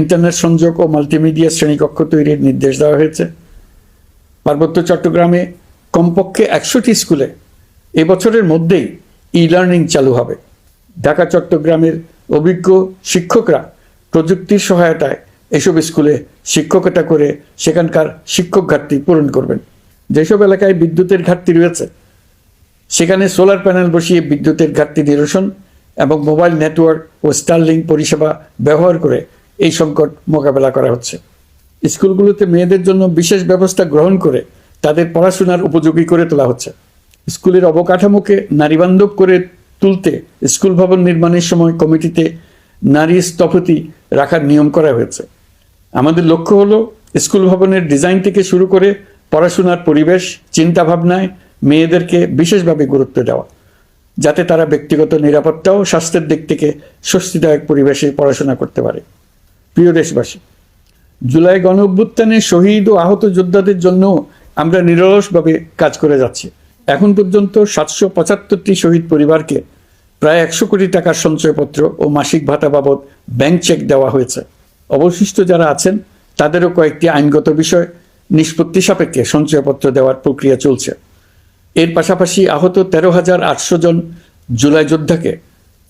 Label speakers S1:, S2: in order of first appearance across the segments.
S1: Internet সংযোগ ও multimedia শ্রেণীকক্ষ তৈরির নির্দেশ দেওয়া হয়েছে। পার্বত্য চট্টগ্রামে কমপক্ষে একশোটি স্কুলে এবছরের মধ্যেই ই লার্নিং চালু হবে। ঢাকা, চট্টগ্রামের অভিজ্ঞ শিক্ষকরা প্রযুক্তির সহায়তায় এসব স্কুলে শিক্ষকতা করে সেখানকার শিক্ষক ঘাটতি পূরণ করবেন। যেসব এলাকায় বিদ্যুতের ঘাটতি রয়েছে, সেখানে সোলার প্যানেল বসিয়ে বিদ্যুতের ঘাটতি নিরসন এবং মোবাইল নেটওয়ার্ক ও স্টারলিং পরিষেবা ব্যবহার করে এই সংকট মোকাবেলা করা হচ্ছে। স্কুলগুলোতে মেয়েদের জন্য বিশেষ ব্যবস্থা গ্রহণ করে তাদের পড়াশোনার উপযোগী করে তোলা হচ্ছে। স্কুলের অবকাঠামোকে নারীবান্ধব করে তুলতে স্কুল ভবন নির্মাণের সময় কমিটিতে নারী স্থপতি রাখার নিয়ম করা হয়েছে। আমাদের লক্ষ্য হলো স্কুল ভবনের ডিজাইন থেকে শুরু করে পড়াশোনার পরিবেশ, চিন্তাভাবনায় মেয়েদেরকে বিশেষভাবে গুরুত্ব দেওয়া, যাতে তারা ব্যক্তিগত নিরাপত্তা ও স্বাস্থ্যের দিক থেকে স্বস্তিদায়ক পরিবেশে পড়াশোনা করতে পারে। প্রিয় দেশবাসী, জুলাই গণ অভ্যুত্থানে শহীদ ও আহত যোদ্ধাদের জন্য আমরা নিরলসভাবে কাজ করে যাচ্ছি। এখন পর্যন্ত সাতশো পঁচাত্তরটি শহীদ পরিবারকে প্রায় একশো কোটি টাকার সঞ্চয়পত্র ও মাসিক ভাতা বাবদ ব্যাংক চেক দেওয়া হয়েছে। অবশিষ্ট যারা আছেন, তাদেরও কয়েকটি আইনগত বিষয় নিষ্পত্তি সাপেক্ষে সঞ্চয়পত্র দেওয়ার প্রক্রিয়া চলছে। এর পাশাপাশি আহত তেরো হাজার আটশো জন জুলাই যোদ্ধাকে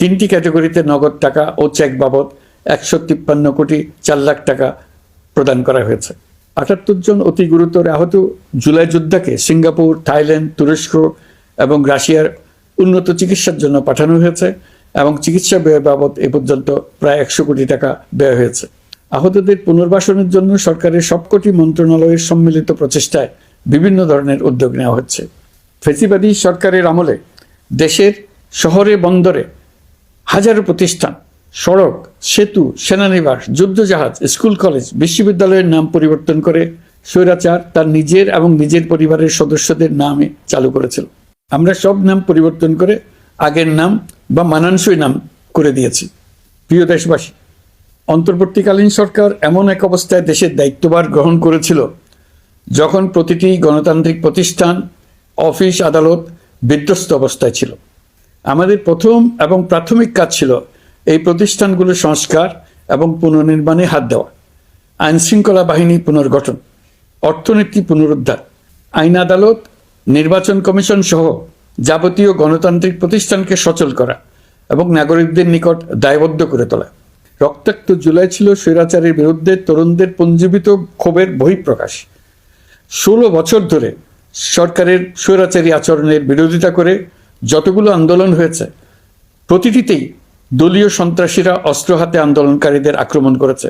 S1: তিনটি ক্যাটাগরিতে নগদ টাকা ও চেক বাবদ একশো তিপ্পান্ন কোটি চার লাখ টাকা প্রদান করা হয়েছে। আটাত্তর জন অতি গুরুতর আহত জুলাই যোদ্ধাকে সিঙ্গাপুর, থাইল্যান্ড, তুরস্ক এবং রাশিয়ার উন্নত চিকিৎসার জন্য পাঠানো হয়েছে এবং চিকিৎসা ব্যয় বাবদ এ পর্যন্ত প্রায় একশো কোটি টাকা ব্যয় হয়েছে। আহতদের পুনর্বাসনের জন্য সরকারের সবকটি মন্ত্রণালয়ের সম্মিলিত প্রচেষ্টায় বিভিন্ন ধরনের উদ্যোগ নেওয়া হচ্ছে। ফেসিবাদী সরকারের আমলে দেশের শহরে, বন্দরে হাজারো প্রতিষ্ঠান সড়ক, সেতু, সেনানিবাস, যুদ্ধজাহাজ, স্কুল, কলেজ, বিশ্ববিদ্যালয়ের নাম পরিবর্তন করে স্বৈরাচার তার নিজের এবং নিজের পরিবারের সদস্যদের নামে চালু করেছিল। আমরা সব নাম পরিবর্তন করে আগের নাম বা মানানসই নাম করে দিয়েছি। প্রিয় দেশবাসী, অন্তর্বর্তীকালীন সরকার এমন এক অবস্থায় দেশের দায়িত্বভার গ্রহণ করেছিল যখন প্রতিটি গণতান্ত্রিক প্রতিষ্ঠান, অফিস আদালত বিধ্বস্ত অবস্থায় ছিল। আমাদের প্রথম এবং প্রাথমিক কাজ ছিল এই প্রতিষ্ঠানগুলো সংস্কার এবং পুনর্নির্মাণে হাত দেওয়া। আইন শৃঙ্খলা বাহিনী পুনর্গঠন, অর্থনীতি পুনরুদ্ধার, আইন আদালত, নির্বাচন কমিশন সহ যাবতীয় গণতান্ত্রিক প্রতিষ্ঠানকে সচল করা এবং নাগরিকদের নিকট দায়বদ্ধ করে তোলা। রক্তাক্ত জুলাই ছিল স্বৈরাচারের বিরুদ্ধে তরুণদের পঞ্জীবিত ক্ষোভের বহিঃপ্রকাশ। ষোলো বছর ধরে সরকারের স্বৈরাচারী আচরণের বিরোধিতা করে যতগুলো আন্দোলন হয়েছে, প্রতিটিতেই দলীয় সন্ত্রাসীরা অস্ত্র হাতে আন্দোলনকারীদের আক্রমণ করেছে।